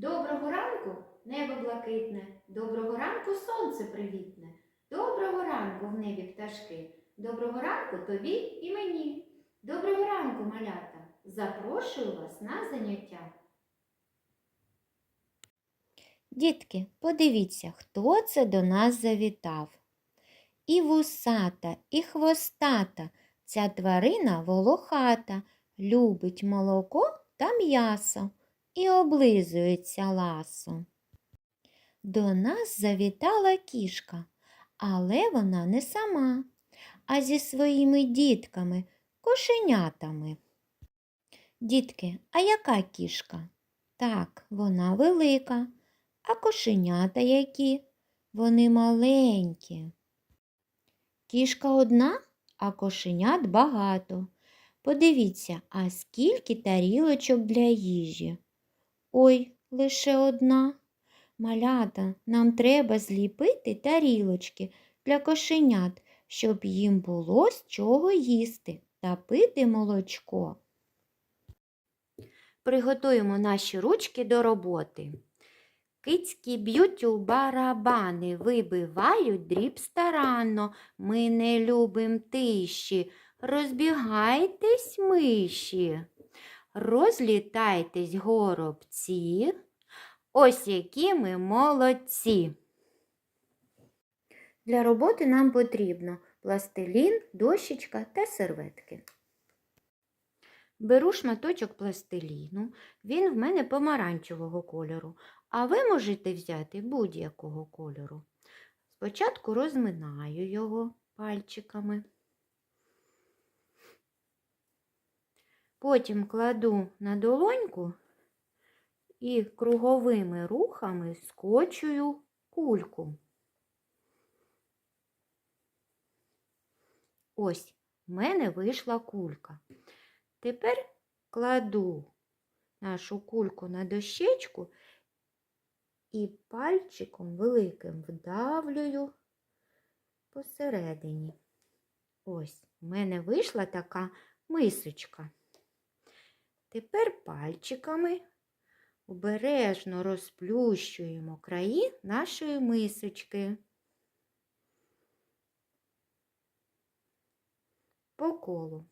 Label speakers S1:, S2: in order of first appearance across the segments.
S1: Доброго ранку, небо блакитне, доброго ранку сонце привітне, доброго ранку в небі пташки, доброго ранку тобі і мені. Доброго ранку, малята! Запрошую вас на заняття.
S2: Дітки, подивіться, хто це до нас завітав. І вусата, і хвостата, ця тварина волохата, любить молоко та м'ясо і облизується ласо. До нас завітала кішка, але вона не сама, а зі своїми дітками, кошенятами. Дітки, а яка кішка? Так, вона велика. А кошенята які? Вони маленькі. Кішка одна, а кошенят багато. Подивіться, а скільки тарілочок для їжі. Ой, лише одна. Малята, нам треба зліпити тарілочки для кошенят, щоб їм було з чого їсти та пити молочко. Приготуємо наші ручки до роботи. Кицькі б'ють у барабани, вибивають дріб старанно. Ми не любим тиші. Розбігайтесь, миші, розлітайтесь горобці. Ось які ми молодці. Для роботи нам потрібно пластилін, дощечка та серветки. Беру шматочок пластиліну, він в мене помаранчевого кольору, а ви можете взяти будь-якого кольору. Спочатку розминаю його пальчиками. Потім кладу на долоньку і круговими рухами скочую кульку. Ось, в мене вийшла кулька. Тепер кладу нашу кульку на дощечку і пальчиком великим вдавлюю посередині. Ось, в мене вийшла така мисочка. Тепер пальчиками обережно розплющуємо краї нашої мисочки. По колу.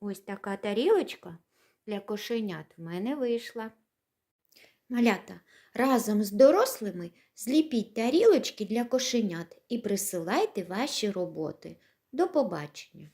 S2: Ось така тарілочка для кошенят в мене вийшла. Малята, разом з дорослими зліпіть тарілочки для кошенят і присилайте ваші роботи. До побачення!